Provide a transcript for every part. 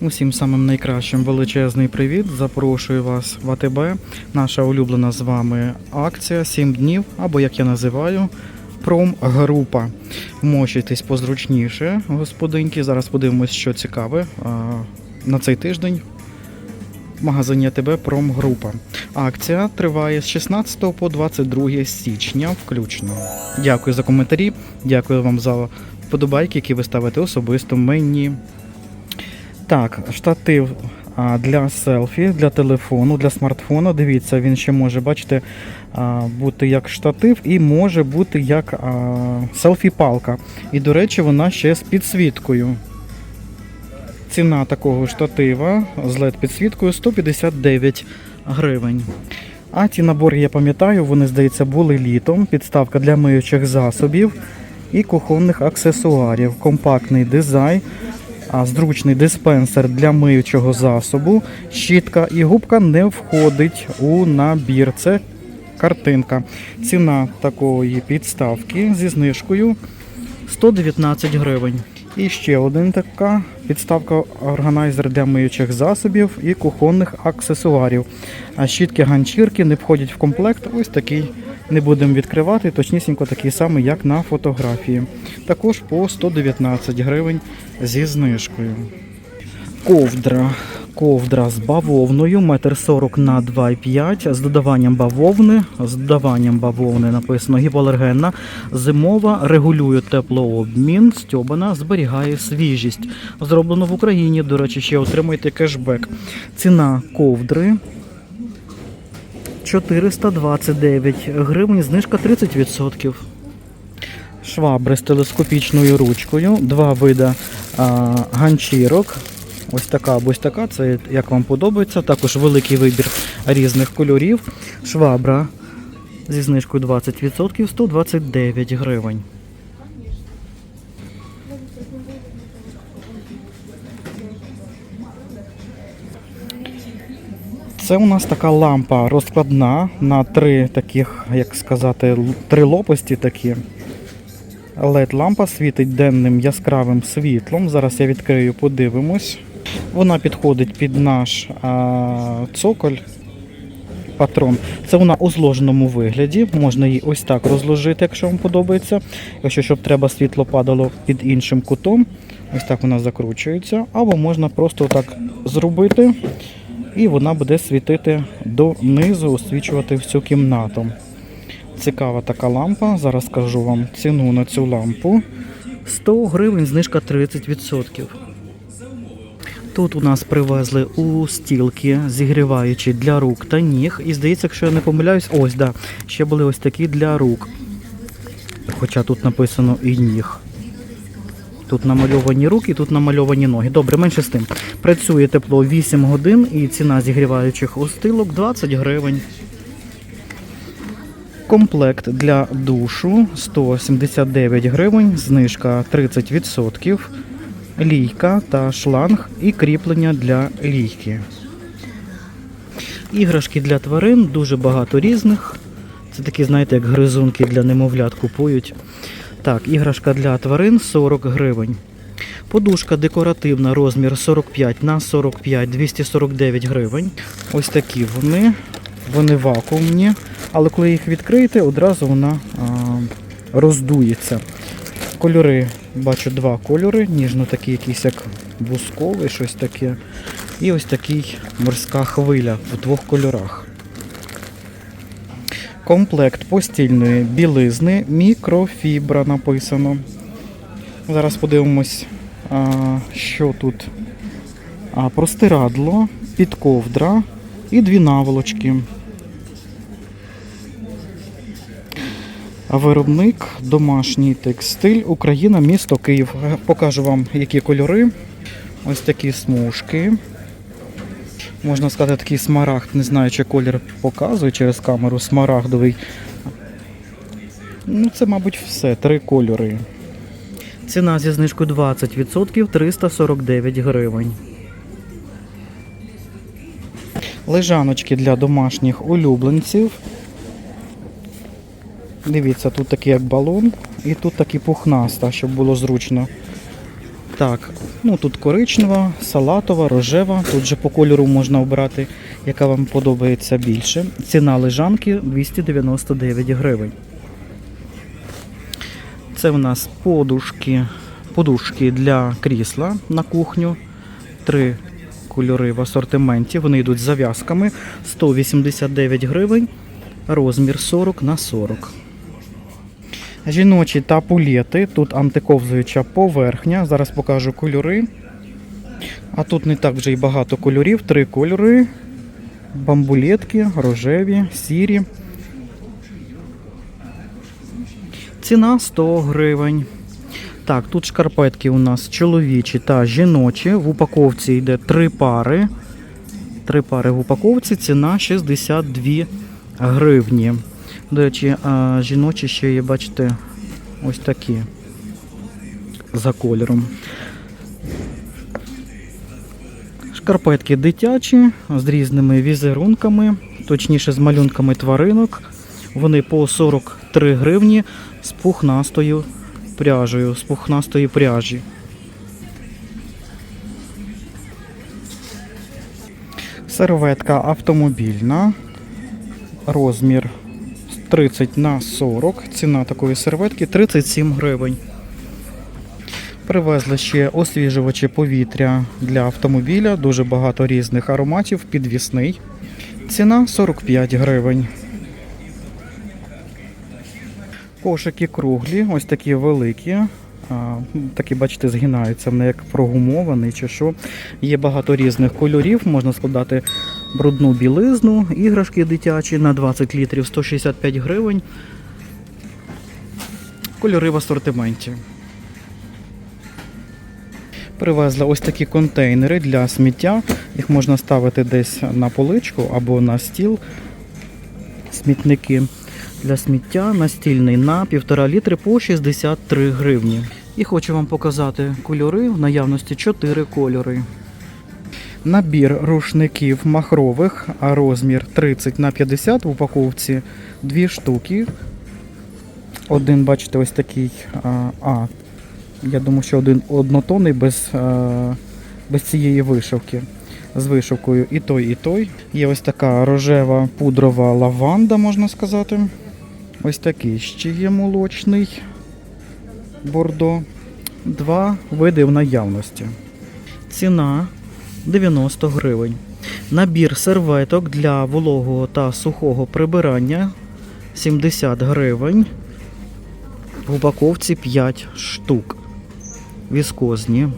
Усім самим найкращим величезний привіт. Запрошую вас в АТБ. Наша улюблена з вами акція 7 днів, або як я називаю, промгрупа. Мощуйтесь позручніше, господинки. Зараз подивимось, що цікаве на цей тиждень. В магазині АТБ Промгрупа. Акція триває з 16 по 22 січня включно. Дякую за коментарі, дякую вам за вподобайки, які ви ставите особисто мені. Так, штатив для селфі, для телефону, для смартфону. Дивіться, він ще може, бачите, бути як штатив і може бути як селфі-палка. І, до речі, вона ще з підсвіткою. Ціна такого штатива з LED-підсвіткою 159 гривень. А ті набори, я пам'ятаю, вони, здається, були літом. Підставка для миючих засобів і кухонних аксесуарів. Компактний дизайн, зручний диспенсер для миючого засобу. Щітка і губка не входить у набір. Це картинка. Ціна такої підставки зі знижкою 119 гривень. І ще один така підставка органайзер для миючих засобів і кухонних аксесуарів. А щітки ганчірки не входять в комплект. Ось такий не будемо відкривати, точнісінько такий самий, як на фотографії. Також по 119 гривень зі знижкою. Ковдра. Ковдра з бавовною, 1,40 на 2,5 з додаванням бавовни. З додаванням бавовни написано гіпоалергенна. Зимова регулює теплообмін, стьобана, зберігає свіжість. Зроблено в Україні. До речі, ще отримуєте кешбек. Ціна ковдри 429 гривень, знижка 30%. Швабри з телескопічною ручкою, два вида а, ганчірок. Ось така або ось така, це як вам подобається. Також великий вибір різних кольорів. Швабра зі знижкою 20% 129 гривень. Це у нас така лампа розкладна на три таких, як сказати, три лопасті такі. led лампа світить денним яскравим світлом. Зараз я відкрию, подивимось. Вона підходить під наш а, цоколь. Патрон. Це вона у зложеному вигляді. Можна її ось так розложити, якщо вам подобається. Якщо щоб треба світло падало під іншим кутом, ось так вона закручується. Або можна просто так зробити, і вона буде світити донизу, освічувати всю кімнату. Цікава така лампа. Зараз скажу вам ціну на цю лампу. 100 гривень, знижка 30%. Тут у нас привезли у стілки зігріваючі для рук та ніг. І здається, якщо я не помиляюсь, ось да, ще були ось такі для рук. Хоча тут написано і ніг. Тут намальовані руки, тут намальовані ноги. Добре, менше з тим. Працює тепло 8 годин і ціна зігріваючих устилок 20 гривень. Комплект для душу 179 гривень, знижка 30%, лійка та шланг і кріплення для лійки. Іграшки для тварин дуже багато різних. Це такі, знаєте, як гризунки для немовлят купують. Так, іграшка для тварин 40 гривень. Подушка декоративна, розмір 45 на 45, 249 гривень. Ось такі вони. Вони вакуумні, але коли їх відкриєте, одразу вона а, роздується. Кольори, бачу два кольори, ніжно такий якийсь як бусковий, щось таке. І ось такий морська хвиля в двох кольорах. Комплект постільної білизни, мікрофібра написано. Зараз подивимось, що тут. Простирадло, підковдра і дві наволочки. Виробник домашній текстиль, Україна, місто Київ. Покажу вам, які кольори. Ось такі смужки. Можна сказати, такий смарагд, не знаю, чи колір показує через камеру, смарагдовий. Ну, це, мабуть, все, три кольори. Ціна зі знижкою 20% 349 гривень. Лежаночки для домашніх улюбленців. Дивіться, тут такий як балон, і тут такий пухнаста, щоб було зручно Так, ну тут коричнева, салатова, рожева. Тут же по кольору можна обрати, яка вам подобається більше. Ціна лежанки 299 гривень. Це в нас подушки, подушки для крісла на кухню. Три кольори в асортименті. Вони йдуть з зав'язками 189 гривень, розмір 40 на 40. Жіночі тапулети. Тут антиковзуюча поверхня. Зараз покажу кольори. А тут не так вже й багато кольорів. Три кольори. Бамбулетки, рожеві, сірі. Ціна 100 гривень. Так, тут шкарпетки у нас чоловічі та жіночі. В упаковці йде три пари. Три пари в упаковці, ціна 62 гривні. До речі, жіночі ще є, бачите, ось такі за кольором. Шкарпетки дитячі з різними візерунками, точніше з малюнками тваринок. Вони по 43 гривні з пухнастою пряжею, з пухнастої пряжі. Серветка автомобільна. Розмір 30 на 40. Ціна такої серветки 37 гривень. Привезли ще освіжувачі повітря для автомобіля. Дуже багато різних ароматів. Підвісний. Ціна 45 гривень. Кошики круглі, ось такі великі. Такі, бачите, згинаються вони як прогумований чи що. Є багато різних кольорів, можна складати брудну білизну, іграшки дитячі на 20 літрів 165 гривень. Кольори в асортименті. Привезли ось такі контейнери для сміття. Їх можна ставити десь на поличку або на стіл. Смітники для сміття настільний на 1,5 літри по 63 гривні. І хочу вам показати кольори. В наявності 4 кольори. Набір рушників махрових, а розмір 30 на 50 в упаковці 2 штуки. Один, бачите, ось такий. А, а я думаю, що один однотонний без, а, без цієї вишивки. З вишивкою і той, і той. Є ось така рожева пудрова лаванда, можна сказати. Ось такий ще є молочний бордо. Два види в наявності. Ціна 90 гривень. Набір серветок для вологого та сухого прибирання 70 гривень. В упаковці 5 штук. Віскозні.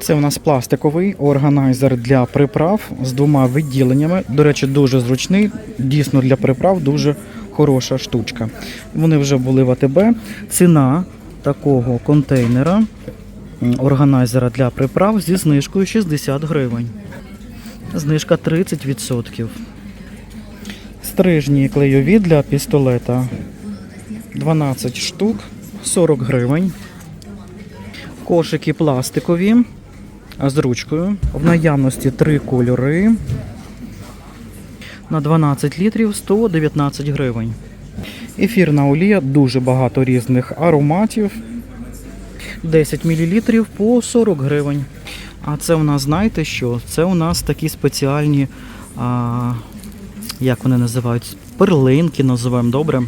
Це у нас пластиковий органайзер для приправ з двома відділеннями. До речі, дуже зручний. Дійсно для приправ дуже хороша штучка. Вони вже були в АТБ. Ціна такого контейнера органайзера для приправ зі знижкою 60 гривень. Знижка 30%. Стрижні клейові для пістолета 12 штук, 40 гривень. Кошики пластикові з ручкою. В наявності три кольори. На 12 літрів 119 гривень. Ефірна олія, дуже багато різних ароматів. 10 мл по 40 гривень. А це у нас, знаєте що? Це у нас такі спеціальні, а, як вони називають, перлинки, називаємо добре.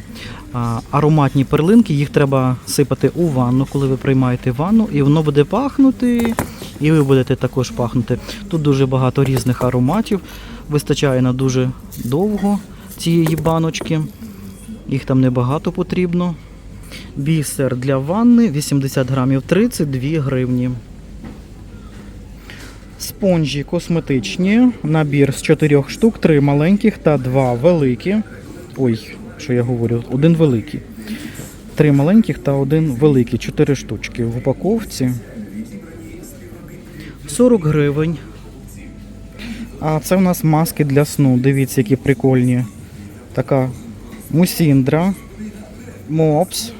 А, ароматні перлинки, їх треба сипати у ванну, коли ви приймаєте ванну, і воно буде пахнути, і ви будете також пахнути. Тут дуже багато різних ароматів. Вистачає на дуже довго цієї баночки. Їх там небагато потрібно. Бісер для ванни 80 грамів 32 гривні. Спонжі косметичні. Набір з 4 штук, 3 маленьких та 2 великі. Ой, що я говорю, один великий. Три маленьких та один великий, 4 штучки в упаковці. 40 гривень. А це у нас маски для сну. Дивіться, які прикольні. Така мусіндра, мопс.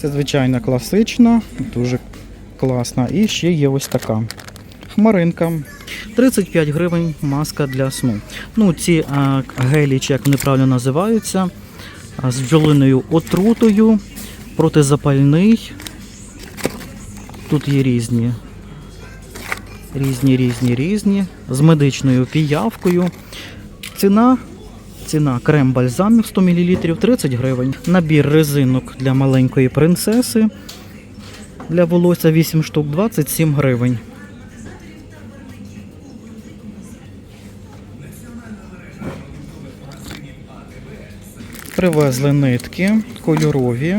Це звичайно класична, дуже класна. І ще є ось така хмаринка. 35 гривень маска для сну. Ну, ці а, гелі, чи як вони правильно називаються, а, з бджолиною отрутою, протизапальний. Тут є різні. Різні, різні, різні. З медичною піявкою. Ціна. Ціна крем бальзамів 100 мл 30 гривень. Набір резинок для маленької принцеси. Для волосся 8 штук 27 гривень. Привезли нитки кольорові.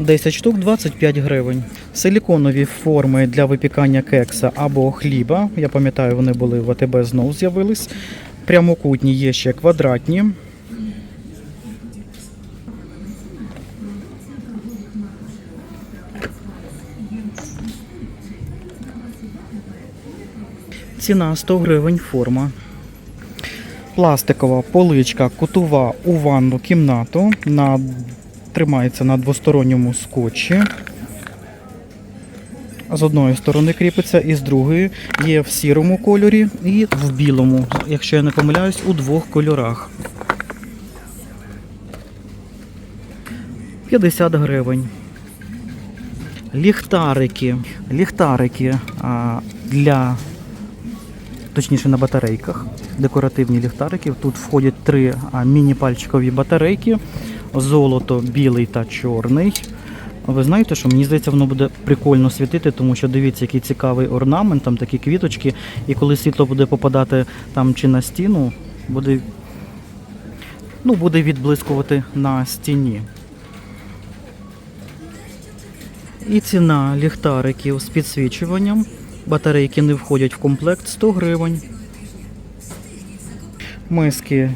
10 штук 25 гривень. Силіконові форми для випікання кекса або хліба. Я пам'ятаю, вони були в АТБ знову з'явились. Прямокутні є ще квадратні. Ціна 100 гривень форма. Пластикова поличка кутова у ванну кімнату. На, тримається на двосторонньому скотчі. З одної сторони кріпиться, і з другої є в сірому кольорі і в білому, якщо я не помиляюсь, у двох кольорах. 50 гривень. Ліхтарики. Ліхтарики а, для точніше на батарейках. Декоративні ліхтарики. Тут входять три міні-пальчикові батарейки: золото, білий та чорний. Ви знаєте, що мені здається, воно буде прикольно світити, тому що дивіться, який цікавий орнамент, там такі квіточки, і коли світло буде попадати там чи на стіну, буде, ну, буде відблискувати на стіні. І ціна ліхтариків з підсвічуванням. Батарейки не входять в комплект 100 гривень. Миски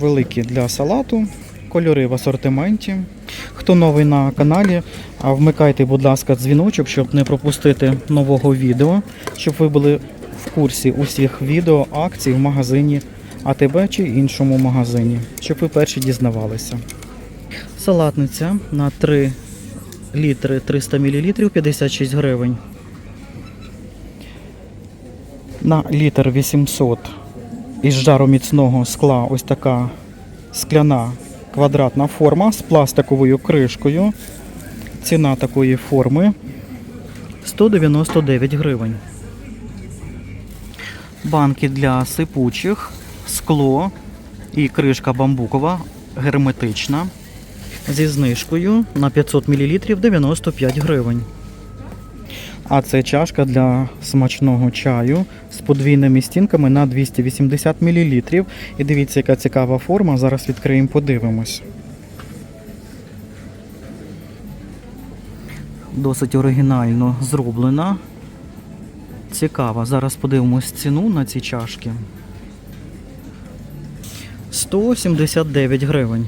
великі для салату, кольори в асортименті. Хто новий на каналі, вмикайте, будь ласка, дзвіночок, щоб не пропустити нового відео, щоб ви були в курсі усіх відео, акцій в магазині АТБ чи іншому магазині, щоб ви перші дізнавалися. Салатниця на 3 літри 300 мл 56 гривень. На літр 800 із жароміцного скла ось така скляна квадратна форма з пластиковою кришкою. Ціна такої форми 199 гривень. Банки для сипучих, скло і кришка бамбукова герметична зі знижкою на 500 мл 95 гривень. А це чашка для смачного чаю з подвійними стінками на 280 мл. І дивіться, яка цікава форма. Зараз відкриємо, подивимось. Досить оригінально зроблена. Цікава. Зараз подивимось ціну на ці чашки. 179 гривень.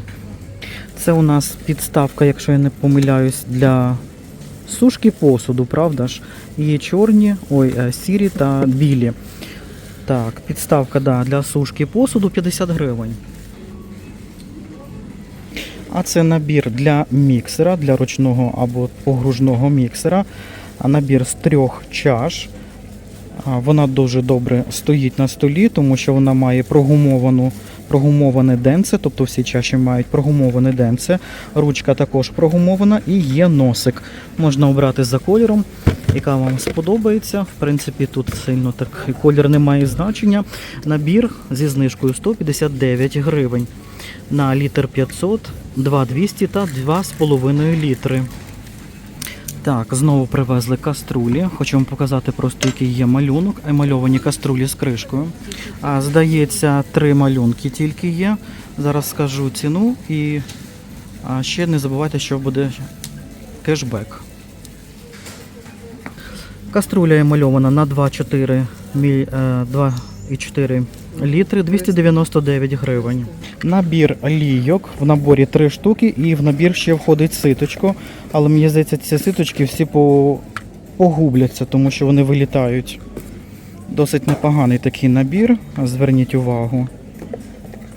Це у нас підставка, якщо я не помиляюсь, для сушки посуду, правда ж? Є чорні, ой, е, сірі та білі. Так, підставка да, для сушки посуду 50 гривень. А це набір для міксера, для ручного або погружного міксера. Набір з трьох чаш. Вона дуже добре стоїть на столі, тому що вона має прогумовану, прогумоване денце, тобто всі чаші мають прогумоване денце. Ручка також прогумована і є носик. Можна обрати за кольором, яка вам сподобається. В принципі, тут сильно так колір не має значення. Набір зі знижкою 159 гривень. На літр 500, 2,200 та 2,5 літри. Так, знову привезли каструлі. Хочу вам показати просто, який є малюнок. Емальовані каструлі з кришкою. А, здається, три малюнки тільки є. Зараз скажу ціну і а, ще не забувайте, що буде кешбек. Каструля емальована на 2,4 мі- е, 2,4 літри 299 гривень. Набір лійок в наборі 3 штуки і в набір ще входить ситочко. Але мені здається, ці ситочки всі по... погубляться, тому що вони вилітають. Досить непоганий такий набір, зверніть увагу.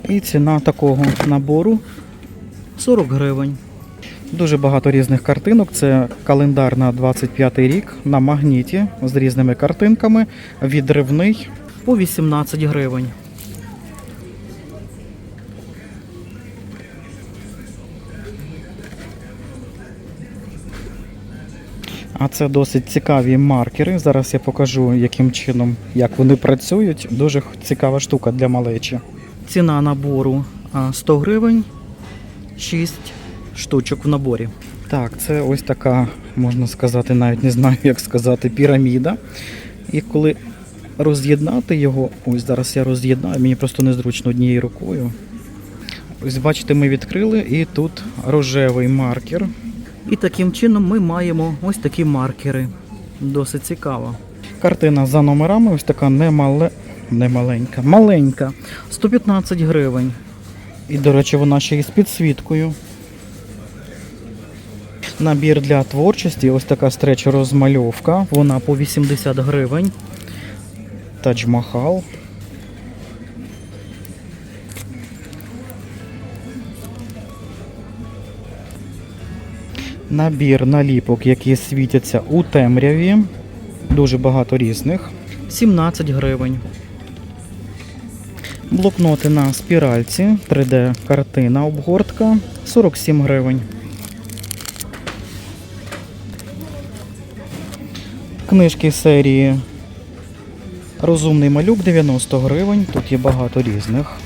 І ціна такого набору 40 гривень. Дуже багато різних картинок. Це календар на 25 рік на магніті з різними картинками. Відривний по 18 гривень. А це досить цікаві маркери. Зараз я покажу, яким чином як вони працюють. Дуже цікава штука для малечі. Ціна набору 100 гривень, 6 штучок в наборі. Так, це ось така, можна сказати, навіть не знаю, як сказати, піраміда. І коли роз'єднати його, ось зараз я роз'єднаю, мені просто незручно однією рукою. Ось бачите, ми відкрили і тут рожевий маркер. І таким чином ми маємо ось такі маркери. Досить цікаво. Картина за номерами, ось така немале... немаленька, маленька. 115 гривень. І, до речі, вона ще й з підсвіткою. Набір для творчості, ось така стреч розмальовка. Вона по 80 гривень. Тадж-Махал. Набір наліпок, які світяться у темряві. Дуже багато різних. 17 гривень. Блокноти на спіральці. 3D картина обгортка 47 гривень. Книжки серії Розумний малюк 90 гривень. Тут є багато різних.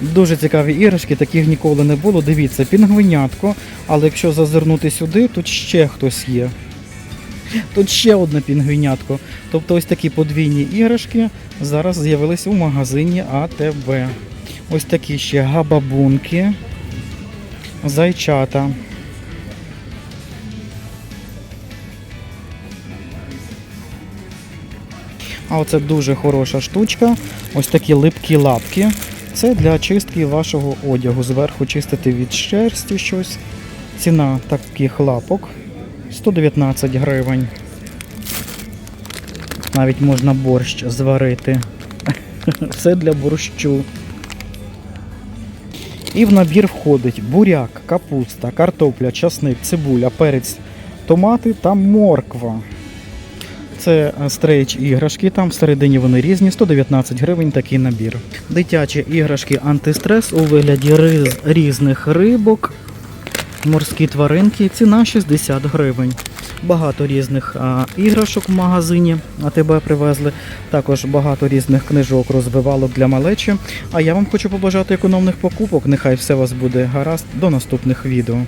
Дуже цікаві іграшки, таких ніколи не було. Дивіться, пінгвинятко, але якщо зазирнути сюди, тут ще хтось є. Тут ще одне пінгвинятко. Тобто ось такі подвійні іграшки зараз з'явились у магазині АТБ. Ось такі ще габабунки, зайчата. А оце дуже хороша штучка. Ось такі липкі лапки. Це для чистки вашого одягу. Зверху чистити від шерсті щось. Ціна таких лапок 119 гривень. Навіть можна борщ зварити. Все для борщу. І в набір входить буряк, капуста, картопля, часник, цибуля, перець, томати та морква. Це е, стрейч іграшки, там всередині вони різні, 119 гривень такий набір. Дитячі іграшки антистрес у вигляді риз, різних рибок, морські тваринки, ціна 60 гривень. Багато різних а, іграшок в магазині АТБ привезли. Також багато різних книжок розвивалок для малечі. А я вам хочу побажати економних покупок. Нехай все у вас буде гаразд. До наступних відео.